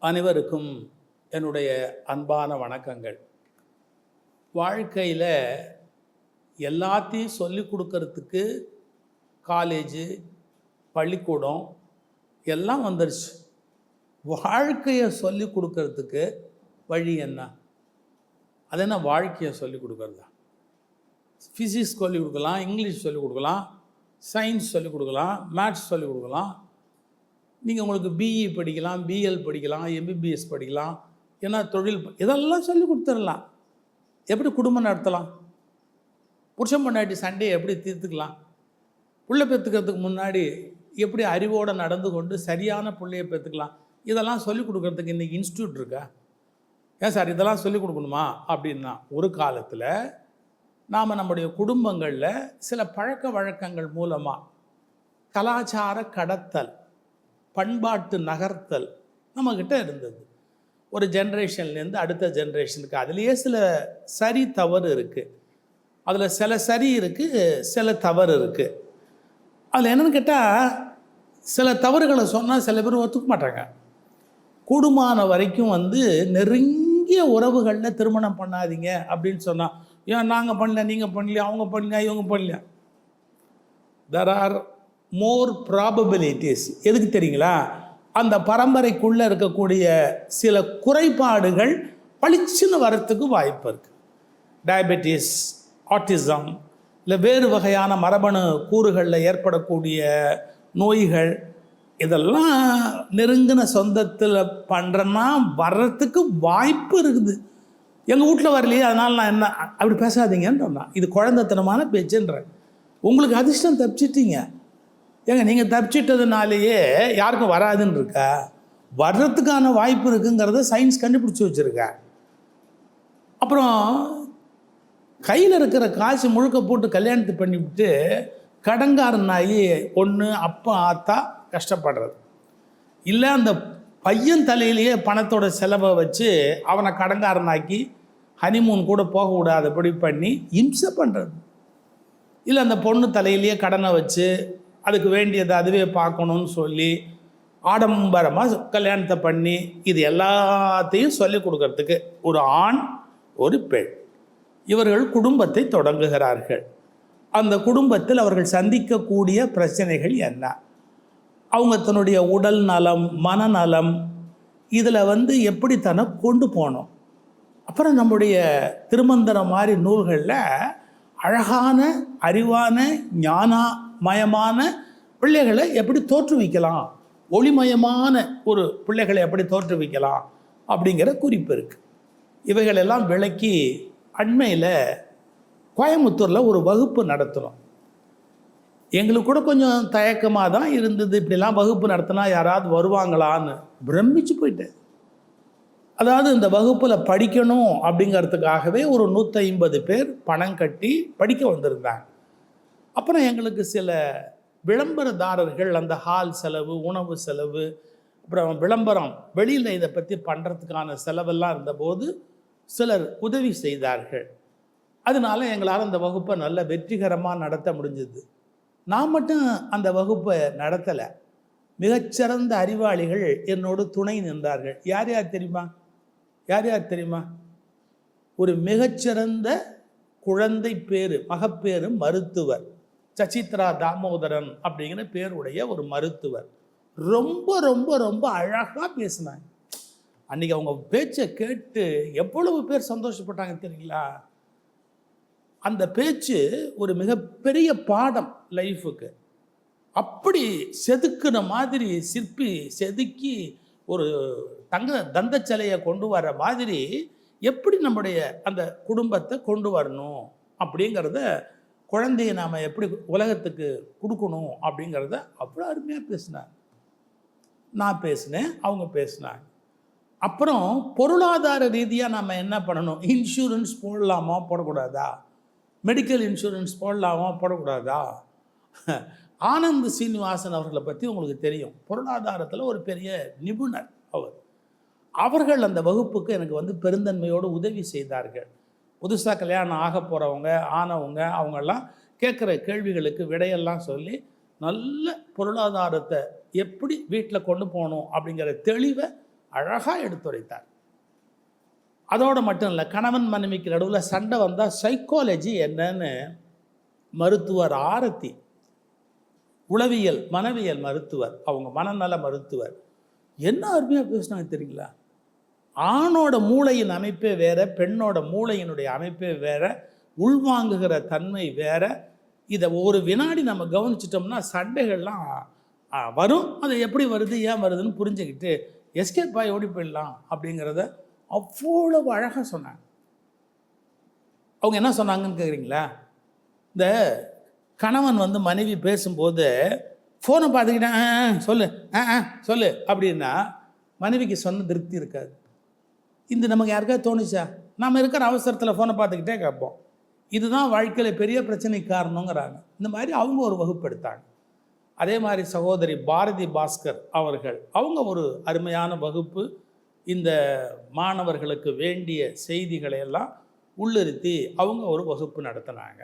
அனைவருக்கும் என்னுடைய அன்பான வணக்கங்கள். வாழ்க்கையில் எல்லாத்தையும் சொல்லி கொடுக்கறதுக்கு காலேஜு பள்ளிக்கூடம் எல்லாம் வந்துருச்சு. வாழ்க்கையை சொல்லி கொடுக்கறதுக்கு வழி என்ன? அது என்ன வாழ்க்கையை சொல்லி கொடுக்கறதா? ஃபிசிக்ஸ் சொல்லிக் கொடுக்கலாம் இங்கிலீஷ் சொல்லிக் கொடுக்கலாம் சயின்ஸ் சொல்லிக் கொடுக்கலாம் மேத்ஸ் சொல்லிக் கொடுக்கலாம். நீங்கள் உங்களுக்கு பிஇ படிக்கலாம் பிஎல் படிக்கலாம் எம்பிபிஎஸ் படிக்கலாம் ஏன்னா தொழில் இதெல்லாம் சொல்லி கொடுத்துடலாம். எப்படி குடும்பம் நடத்தலாம்? புருஷன் பொண்டாட்டி சண்டையை எப்படி தீர்த்துக்கலாம்? பிள்ளை பெற்றுக்கிறதுக்கு முன்னாடி எப்படி அறிவோடு நடந்து கொண்டு சரியான பிள்ளையை பெற்றுக்கலாம் இதெல்லாம் சொல்லிக் கொடுக்குறதுக்கு இன்றைக்கி இன்ஸ்டியூட் இருக்கா? ஏன் சார் இதெல்லாம் சொல்லிக் கொடுக்கணுமா? அப்படின்னா ஒரு காலத்தில் நாம் நம்முடைய குடும்பங்களில் சில பழக்க வழக்கங்கள் மூலமாக கலாச்சார கடத்தல் பண்பாட்டு நகர்த்தல் நம்மக்கிட்ட இருந்தது. ஒரு ஜென்ரேஷன்லேருந்து அடுத்த ஜென்ரேஷனுக்கு அதுலேயே சில சரி தவறு இருக்குது அதில் சில சரி இருக்குது சில தவறு இருக்குது அதில் என்னென்னு கேட்டால் சில தவறுகளை சொன்னால் சில பேர் ஒத்துக்க மாட்டாங்க. கூடுமான வரைக்கும் வந்து நெருங்கிய உறவுகளில் திருமணம் பண்ணாதீங்க அப்படின்னு சொன்னால் ஏன் நாங்கள் பண்ணல நீங்கள் பண்ணலையா அவங்க பண்ணலையா இவங்க பண்ணலையா? தெர் ஆர் மோர் ப்ராபபிலிட்டிஸ் எதுக்கு தெரியுங்களா? அந்த பரம்பரைக்குள்ளே இருக்கக்கூடிய சில குறைபாடுகள் பளிச்சுன்னு வரத்துக்கு வாய்ப்பு இருக்குது டயபெட்டிஸ் ஆட்டிசம் இல்லை வேறு வகையான மரபணு கூறுகளில் ஏற்படக்கூடிய நோய்கள் இதெல்லாம் நெருங்கின சொந்தத்தில் பண்ணுறேன்னா வர்றதுக்கு வாய்ப்பு இருக்குது. எங்கள் வீட்டில் வரலையே அதனால் நான் என்ன அப்படி பேசாதீங்கன்னு சொன்னான். இது குழந்தைத்தனமான பேச்சுன்றேன். உங்களுக்கு அதிர்ஷ்டம் தப்பிச்சிட்டிங்க. ஏங்க நீங்கள் தப்பிச்சிட்டதுனாலேயே யாருக்கும் வராதுன்னு இருக்கா வர்றதுக்கான வாய்ப்பு இருக்குங்கிறத சயின்ஸ் கண்டுபிடிச்சி வச்சுருக்கேன் அப்புறம் கையில் இருக்கிற காசு முழுக்க போட்டு கல்யாணத்தை பண்ணிவிட்டு கடங்காரனாகி ஒன்று அப்பா ஆத்தா கஷ்டப்படுறது. இல்லை அந்த பையன் தலையிலேயே பணத்தோட செலவை வச்சு அவனை கடங்காரனாக்கி ஹனிமூன் கூட போக விடாதபடி பண்ணி இம்சை பண்ணுறது இல்லை அந்த பொண்ணு தலையிலேயே கடனை வச்சு அதுக்கு வேண்டியதை அதுவே பார்க்கணும்னு சொல்லி ஆடம்பரமாக கல்யாணத்தை பண்ணி இது எல்லாத்தையும் சொல்லிக் கொடுக்கறதுக்கு ஒரு ஆண் ஒரு பெண். இவர்கள் குடும்பத்தை தொடங்குகிறார்கள். அந்த குடும்பத்தில் அவர்கள் சந்திக்கக்கூடிய பிரச்சனைகள் என்ன? அவங்க தன்னுடைய உடல் நலம் மனநலம் இதில் வந்து எப்படி தன்னை கொண்டு போனோம் அப்புறம் நம்முடைய திருமந்திரம் மாதிரி நூல்களில் அழகான அறிவான மயமான பிள்ளைகளை எப்படி தோற்றுவிக்கலாம்? ஒளிமயமான ஒரு பிள்ளைகளை எப்படி தோற்றுவிக்கலாம்? அப்படிங்கிற குறிப்பு இருக்குது இவைகளெல்லாம் விளக்கி அண்மையில் கோயம்புத்தூரில் ஒரு வகுப்பு நடத்துகிறோம் எங்களுக்கு கூட கொஞ்சம் தயக்கமாக தான் இருந்தது. இப்படிலாம் வகுப்பு நடத்தினா யாராவது வருவாங்களான்னு பிரமிச்சு போயிட்டேன். அதாவது இந்த வகுப்பில் படிக்கணும் அப்படிங்கிறதுக்காகவே ஒரு நூற்றி ஐம்பது பேர் பணம் கட்டி படிக்க வந்திருந்தாங்க. அப்புறம் எங்களுக்கு சில விளம்பரதாரர்கள் அந்த ஹால் செலவு உணவு செலவு அப்புறம் விளம்பரம் வெளியில் இதை பற்றி பண்ணுறதுக்கான செலவெல்லாம் இருந்தபோது சிலர் உதவி செய்தார்கள். அதனால எங்களால் அந்த வகுப்பை நல்ல வெற்றிகரமாக நடத்த முடிஞ்சது. நான் மட்டும் அந்த வகுப்பை நடத்தலை. மிகச்சிறந்த அறிவாளிகள் என்னோடு துணை நின்றார்கள். யார் யார் தெரியுமா? யார் யார் தெரியுமா? ஒரு மிகச்சிறந்த குழந்தை பேரு மகப்பேறு மருத்துவர். சச்சித்ரா தாமோதரன் அப்படிங்கிற பேருடைய ஒரு மருத்துவர். ரொம்ப ரொம்ப ரொம்ப அழகாக பேசினாங்க. அன்றைக்கி அவங்க பேச்சை கேட்டு எவ்வளவு பேர் சந்தோஷப்பட்டாங்க தெரியுங்களா? அந்த பேச்சு ஒரு மிகப்பெரிய பாடம் லைஃபுக்கு. அப்படி செதுக்குன மாதிரி சிற்பி செதுக்கி ஒரு தங்க தந்த சிலையை கொண்டு வர மாதிரி எப்படி நம்முடைய அந்த குடும்பத்தை கொண்டு வரணும் அப்படிங்கிறத குழந்தையை நாம் எப்படி உலகத்துக்கு கொடுக்கணும் அப்படிங்கிறத அவ்வளோ அருமையாக பேசினார் நான் பேசினேன் அவங்க பேசினாங்க. அப்புறம் பொருளாதார ரீதியாக நம்ம என்ன பண்ணணும்? இன்சூரன்ஸ் போடலாமா? போடக்கூடாதா? மெடிக்கல் இன்சூரன்ஸ் போடலாமா? போடக்கூடாதா? ஆனந்த் சீனிவாசன் அவர்களை பற்றி உங்களுக்கு தெரியும். பொருளாதாரத்தில் ஒரு பெரிய நிபுணர் அவர். அவர்கள் அந்த வகுப்புக்கு எனக்கு வந்து பெருந்தன்மையோடு உதவி செய்தார்கள். புதுசாக கல்யாணம் ஆக போகிறவங்க ஆனவங்க அவங்கெல்லாம் கேட்குற கேள்விகளுக்கு விடையெல்லாம் சொல்லி நல்ல பொருளாதாரத்தை எப்படி வீட்டில் கொண்டு போகணும் அப்படிங்கிற தெளிவை அழகாக எடுத்துரைத்தார். அதோடு மட்டும் இல்லை கணவன் மனைவிக்கு நடுவில் சண்டை வந்தால் சைக்காலஜி என்னன்னு மருத்துவர் ஆரத்தி உளவியல் மனவியல் மருத்துவர் அவங்க மனநல மருத்துவர். என்ன அருமையாக பேசினாங்க தெரியுங்களா? ஆணோட மூளையின் அமைப்பே வேற பெண்ணோட மூளையினுடைய அமைப்பே வேற உள்வாங்குகிற தன்மை வேற. இதை ஒரு வினாடி நம்ம கவனிச்சிட்டோம்னா சண்டைகள்லாம் வரும். அது எப்படி வருது ஏன் வருதுன்னு புரிஞ்சுக்கிட்டு எஸ்கேப் ஆகி ஓடி போயிடலாம் அப்படிங்கிறத அவ்வளவு அழகாக சொன்னாங்க. அவங்க என்ன சொன்னாங்கன்னு கேட்குறீங்களா இந்த கணவன் வந்து மனைவி பேசும்போது ஃபோனை பார்த்துக்கிட்டேன் ஆ ஆ, சொல்லு ஆ ஆ சொல்லு அப்படின்னா மனைவிக்கு சொன்ன திருப்தி இருக்காது. இந்த நமக்கு யாருக்காவது தோணுச்சா? நம்ம இருக்கிற அவசரத்தில் ஃபோனை பார்த்துக்கிட்டே கேட்போம். இதுதான் வாழ்க்கையில் பெரிய பிரச்சனைக்கு காரணங்கிறாங்க. இந்த மாதிரி அவங்க ஒரு வகுப்பெடுத்தாங்க. அதே மாதிரி சகோதரி பாரதி பாஸ்கர் அவர்கள் அவங்க ஒரு அருமையான வகுப்பு. இந்த மாணவர்களுக்கு வேண்டிய செய்திகளை எல்லாம் உள்ளிருத்தி அவங்க ஒரு வகுப்பு நடத்தினாங்க.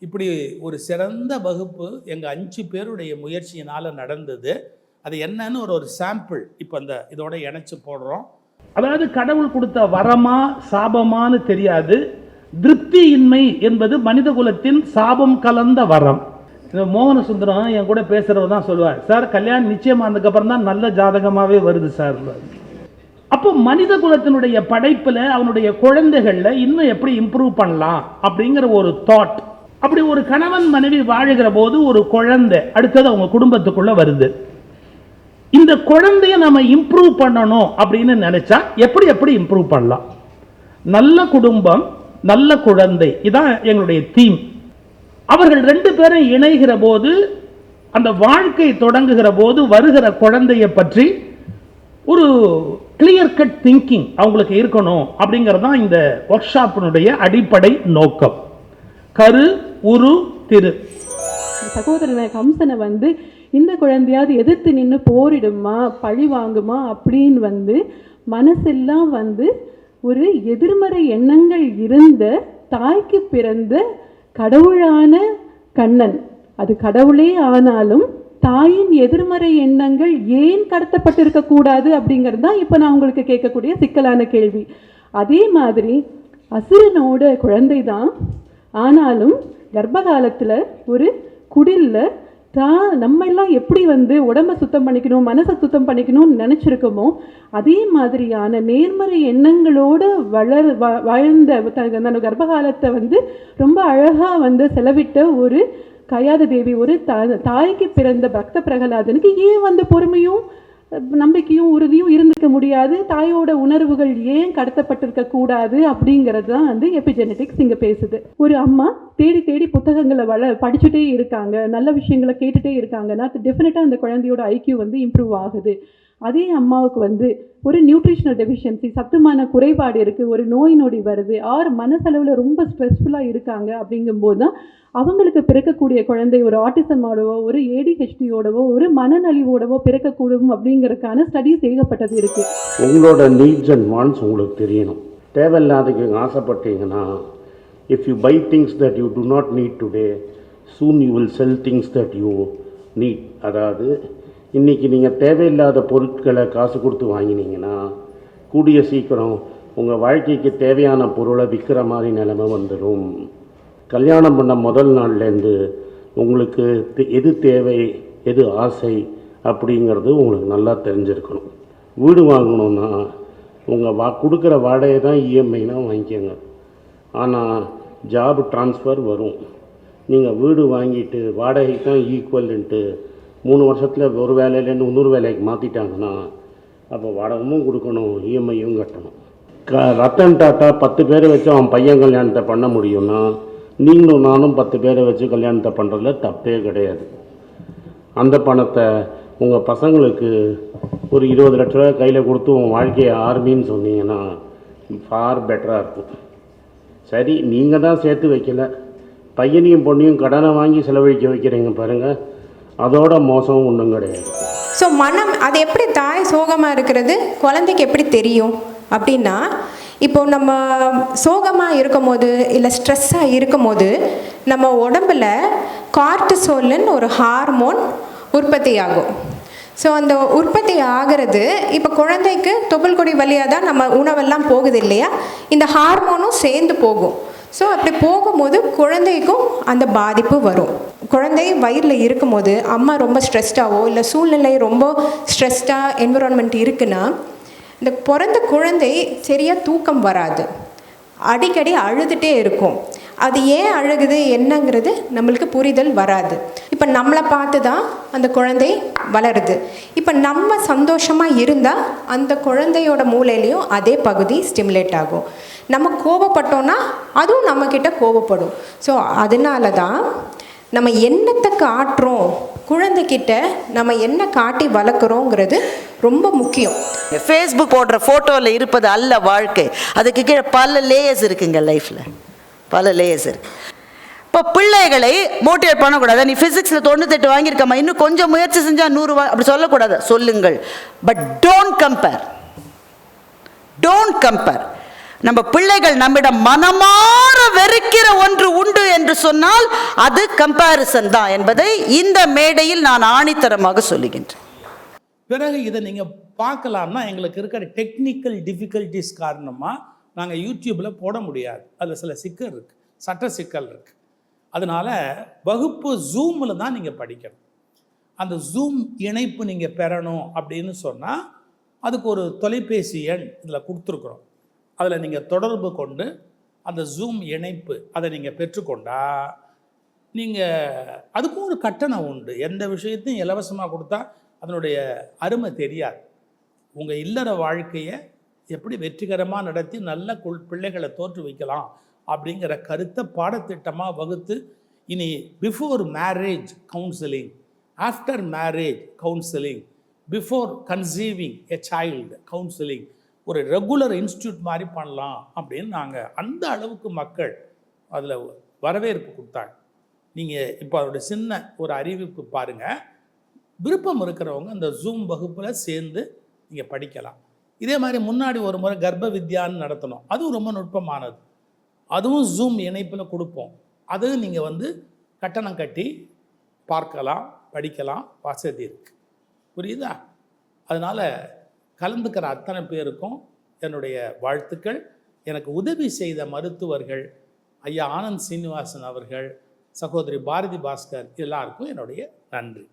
இப்படி ஒரு சிறந்த வகுப்பு எங்கள் அஞ்சு பேருடைய முயற்சியினால் நடந்தது. அது என்னன்னு ஒரு ஒரு சாம்பிள் இப்போ அந்த இதோட இணைச்சி போடுறோம். அதாவது கடவுள் கொடுத்த வரமா சாபமான்னு தெரியாது. திருப்தியின்மை என்பது மனித குலத்தின் சாபம் கலந்த வரம். இந்த மோகன சுந்தரம் என் கூட பேசுறவர் தான் சொல்லுவார் சார் கல்யாணம் நிச்சயமானதுக்கப்புறம் தான் நல்ல ஜாதகமாகவே வருது சார். அப்போ மனித குலத்தினுடைய படைப்பில் அவனுடைய குழந்தைகளில் இன்னும் எப்படி இம்ப்ரூவ் பண்ணலாம் அப்படிங்கிற ஒரு தாட் அப்படி ஒரு கணவன் மனைவி வாழுகிற போது ஒரு குழந்தை அடுத்தது அவங்க குடும்பத்துக்குள்ளே வருது. இந்த குழந்தைய நம்ம இம்ப்ரூவ் பண்ணணும் அப்படின்னு நினைச்சா எப்படி எப்படி இம்ப்ரூவ் பண்ணலாம்? நல்ல குடும்பம் நல்ல குழந்தை இதான் எங்களுடைய தீம் அவர்கள் ரெண்டு பேரும் இணைகிற போது அந்த வாழ்க்கை தொடங்குகிற போது வருகிற குழந்தையை பற்றி ஒரு கிளியர் கட் திங்கிங் அவங்களுக்கு இருக்கணும் அப்படிங்கிறது தான் இந்த ஒர்க் ஷாப்பினுடைய அடிப்படை நோக்கம். கரு உரு திரு. சகோதரனை கம்சனை வந்து இந்த குழந்தையாவது எதிர்த்து நின்று போரிடுமா பழி வாங்குமா அப்படின்னு வந்து மனசெல்லாம் வந்து ஒரு எதிர்மறை எண்ணங்கள் இருந்த தாய்க்கு பிறந்த கடவுளான கண்ணன். அது கடவுளே ஆனாலும் தாயின் எதிர்மறை எண்ணங்கள் ஏன் கடத்தப்பட்டிருக்க கூடாது அப்படிங்கிறது தான் இப்போ நான் உங்களுக்கு கேட்கக்கூடிய சிக்கலான கேள்வி. அதே மாதிரி அசுரனோட குழந்தை தான் ஆனாலும் கர்ப்பகாலத்தில் ஒரு குடில்ல தான் நம்ம எல்லாம் எப்படி வந்து உடம்ப சுத்தம் பண்ணிக்கணும் மனசை சுத்தம் பண்ணிக்கணும்னு நினச்சிருக்கோமோ அதே மாதிரியான நேர்மறை எண்ணங்களோட வளர் வ- வாழ்ந்த த- அந்த வந்து ரொம்ப அழகாக வந்து செலவிட்ட ஒரு கயாத தேவி ஒரு தா- தாய்க்கு பிறந்த பக்த பிரகலாதனுக்கு ஏன் வந்து பொறுமையும் நம்பிக்கையும் உறுதியும் இருந்திருக்க முடியாது. தாயோட உணர்வுகள் ஏன் கடத்தப்பட்டிருக்க கூடாது அப்படிங்கிறது தான் வந்து எபிஜெனட்டிக்ஸ் இங்கே பேசுது. ஒரு அம்மா தேடி தேடி புத்தகங்களை வள படிச்சுட்டே இருக்காங்க. நல்ல விஷயங்களை கேட்டுட்டே இருக்காங்கன்னா டெஃபினட்டாக அந்த குழந்தையோட ஐக்கியூ வந்து இம்ப்ரூவ் ஆகுது. அதே அம்மாவுக்கு வந்து ஒரு நியூட்ரிஷனல் டெஃபிஷியன்சி சத்துமான குறைபாடு இருக்குது ஒரு நோய் நொடி வருது ஆர் மனசளவில் ரொம்ப ஸ்ட்ரெஸ்ஃபுல்லாக இருக்காங்க அப்படிங்கும்போது தான் அவங்களுக்கு பிறக்கக்கூடிய குழந்தை ஒரு ஆட்டிசமோடவோ ஒரு ஏடிஹெச்டியோடவோ ஒரு மனநலிவோடவோ பிறக்கக்கூடும் அப்படிங்கிறதுக்கான ஸ்டடிஸ் ஏகப்பட்டது இருக்குது உங்களோட நீட்ஸ் அண்ட் வான்ஸ் உங்களுக்கு தெரியணும். தேவையில்லாதது ஆசைப்பட்டீங்கன்னா if you buy things that you do not need today soon you will sell things that you need அதாவது இன்றைக்கி நீங்கள் தேவையில்லாத பொருட்களை காசு கொடுத்து வாங்கினீங்கன்னா கூடிய சீக்கிரம் உங்கள் வாழ்க்கைக்கு தேவையான பொருளை விற்கிற மாதிரி நிலைமை வந்துடும் கல்யாணம் பண்ண முதல் நாள்லேருந்து உங்களுக்கு எது தேவை எது ஆசை அப்படிங்கிறது உங்களுக்கு நல்லா தெரிஞ்சிருக்கணும். வீடு வாங்கணுன்னா உங்கள் வா கொடுக்குற வாடகை தான் இஎம்ஐனா வாங்கிக்கோங்க. ஆனால் ஜாப் ட்ரான்ஸ்ஃபர் வரும். நீங்கள் வீடு வாங்கிட்டு வாடகைக்கு தான் ஈக்குவல்ன்ட்டு மூணு வருஷத்தில் ஒரு வேலையிலேருந்து இன்னொரு வேலைக்கு மாற்றிட்டாங்கன்னா அப்போ வாடகமும் கொடுக்கணும் இஎம்ஐயும் கட்டணும். க ரத்தன் டாட்டா பத்து பேரை வச்சு அவன் பையன் கல்யாணத்தை பண்ண முடியும்னா நீங்களும் நானும் பத்து பேரை வச்சு கல்யாணத்தை பண்ணுறதுல தப்பே கிடையாது. அந்த பணத்தை உங்கள் பசங்களுக்கு ஒரு இருபது லட்ச ரூபா கையில் கொடுத்து உன் வாழ்க்கையை ஆர்மின்னு சொன்னீங்கன்னா ஃபார் பெட்டராக இருக்கும். சரி நீங்கள் தான் சேர்த்து வைக்கல. பையனையும் பொண்ணையும் கடனை வாங்கி செலவழிக்க வைக்கிறீங்க பாருங்கள் அதோட மோசம் ஒன்றும் கிடையாது. ஸோ மனம் அது எப்படி தாய் சோகமாக இருக்கிறது? குழந்தைக்கு எப்படி தெரியும்? அப்படின்னா இப்போ நம்ம சோகமாக இருக்கும்போது இல்லை ஸ்ட்ரெஸ்ஸாக இருக்கும்போது நம்ம உடம்புல கார்டிசோல்னு ஒரு ஹார்மோன் உற்பத்தி ஆகும் ஸோ அந்த உற்பத்தி ஆகிறது இப்போ குழந்தைக்கு தொப்புள் கொடி வழியாக தான் நம்ம உணவெல்லாம் போகுது இல்லையா? இந்த ஹார்மோனும் சேர்ந்து போகும். ஸோ அப்படி போகும்போது குழந்தைக்கும் அந்த பாதிப்பு வரும். குழந்தை வயிறில் இருக்கும்போது அம்மா ரொம்ப ஸ்ட்ரெஸ்டாவோ இல்லை சூழ்நிலை ரொம்ப ஸ்ட்ரெஸ்டாக என்விரான்மெண்ட் இருக்குன்னா இந்த பிறந்த குழந்தை சரியாக தூக்கம் வராது. அடிக்கடி அழுதுகிட்டே இருக்கும். அது ஏன் அழுகுது என்னங்கிறது நம்மளுக்கு புரிதல் வராது. இப்போ நம்மளை பார்த்து தான் அந்த குழந்தை வளருது. இப்போ நம்ம சந்தோஷமாக இருந்தால் அந்த குழந்தையோட மூளையிலையும் அதே பகுதி ஸ்டிமுலேட் ஆகும். நம்ம கோபப்பட்டோன்னா அதுவும் நம்மக்கிட்ட கோபப்படும் ஸோ அதனால தான் நம்ம என்னத்தை காட்டுறோம். குழந்தைகிட்ட நம்ம என்ன காட்டி வளர்க்குறோங்கிறது ரொம்ப முக்கியம். ஃபேஸ்புக் போடுற ஃபோட்டோவில் இருப்பது அல்ல வாழ்க்கை. அதுக்கு கீழே பல லேயர்ஸ் இருக்குங்க லைஃப்பில் பல லேயர்ஸ் இருக்கு. இப்போ பிள்ளைகளை மோட்டிவேட் பண்ணக்கூடாது. நீ ஃபிசிக்ஸில் தொண்ணூத்தெட்டு வாங்கியிருக்கம்மா. இன்னும் கொஞ்சம் முயற்சி செஞ்சால் நூறுவா அப்படி சொல்லக்கூடாது. சொல்லுங்கள். But don't compare don't compare நம்ம பிள்ளைகள் நம்மிடம் மனமாற வெறுக்கிற ஒன்று உண்டு என்று சொன்னால் அது கம்பேரிசன் தான் என்பதை இந்த மேடையில் நான் ஆணித்தரமாக சொல்லுகின்றேன். பிறகு இதை நீங்கள் பார்க்கலாம்னா எங்களுக்கு இருக்கிற டெக்னிக்கல் டிஃபிகல்டிஸ் காரணமாக நாங்கள் யூடியூப்பில் போட முடியாது. அதில் சில சிக்கல் இருக்குது சட்ட சிக்கல் இருக்குது அதனால் வகுப்பு ஜூமில் தான் நீங்கள் படிக்கணும். அந்த ஜூம் இணைப்பு நீங்கள் பெறணும் அப்படின்னு சொன்னால் அதுக்கு ஒரு தொலைபேசி எண் இதில் கொடுத்துருக்குறோம். அதில் நீங்கள் தொடர்பு கொண்டு அந்த ஜூம் இணைப்பு அதை நீங்கள் பெற்றுக்கொண்டா நீங்கள் அதுக்கும் ஒரு கட்டணம் உண்டு. எந்த விஷயத்தையும் இலவசமாக கொடுத்தா அதனுடைய அருமை தெரியாது. உங்கள் இல்லற வாழ்க்கையை எப்படி வெற்றிகரமாக நடத்தி நல்ல குள் பிள்ளைகளை தோற்று வைக்கலாம் அப்படிங்கிற கருத்தை பாடத்திட்டமாக வகுத்து இனி before marriage counselling after marriage counselling before conceiving a child counselling ஒரு ரெகுலர் இன்ஸ்டியூட் மாதிரி பண்ணலாம் அப்படின்னு நாங்கள் அந்த அளவுக்கு மக்கள் அதில் வரவேற்பு கொடுத்தாங்க. நீங்கள் இப்போ அதோட சின்ன ஒரு அறிவிப்பு பாருங்கள் விருப்பம் இருக்கிறவங்க அந்த ஜூம் வகுப்பில் சேர்ந்து நீங்கள் படிக்கலாம். இதே மாதிரி முன்னாடி ஒரு முறை கர்ப்ப வித்யான்னு நடத்தணும். அதுவும் ரொம்ப நுட்பமானது. அதுவும் ஜூம் இணைப்பில் கொடுப்போம். அது நீங்கள் வந்து கட்டணம் கட்டி பார்க்கலாம் படிக்கலாம் வசதி இருக்குது புரியுதா? அதனால் கலந்துக்கிற அத்தனை பேருக்கும் என்னுடைய வாழ்த்துக்கள். எனக்கு உதவி செய்த மருத்துவர்கள் ஐயா ஆனந்த் சீனிவாசன் அவர்கள் சகோதரி பாரதி பாஸ்கர் எல்லாருக்கும் என்னுடைய நன்றி.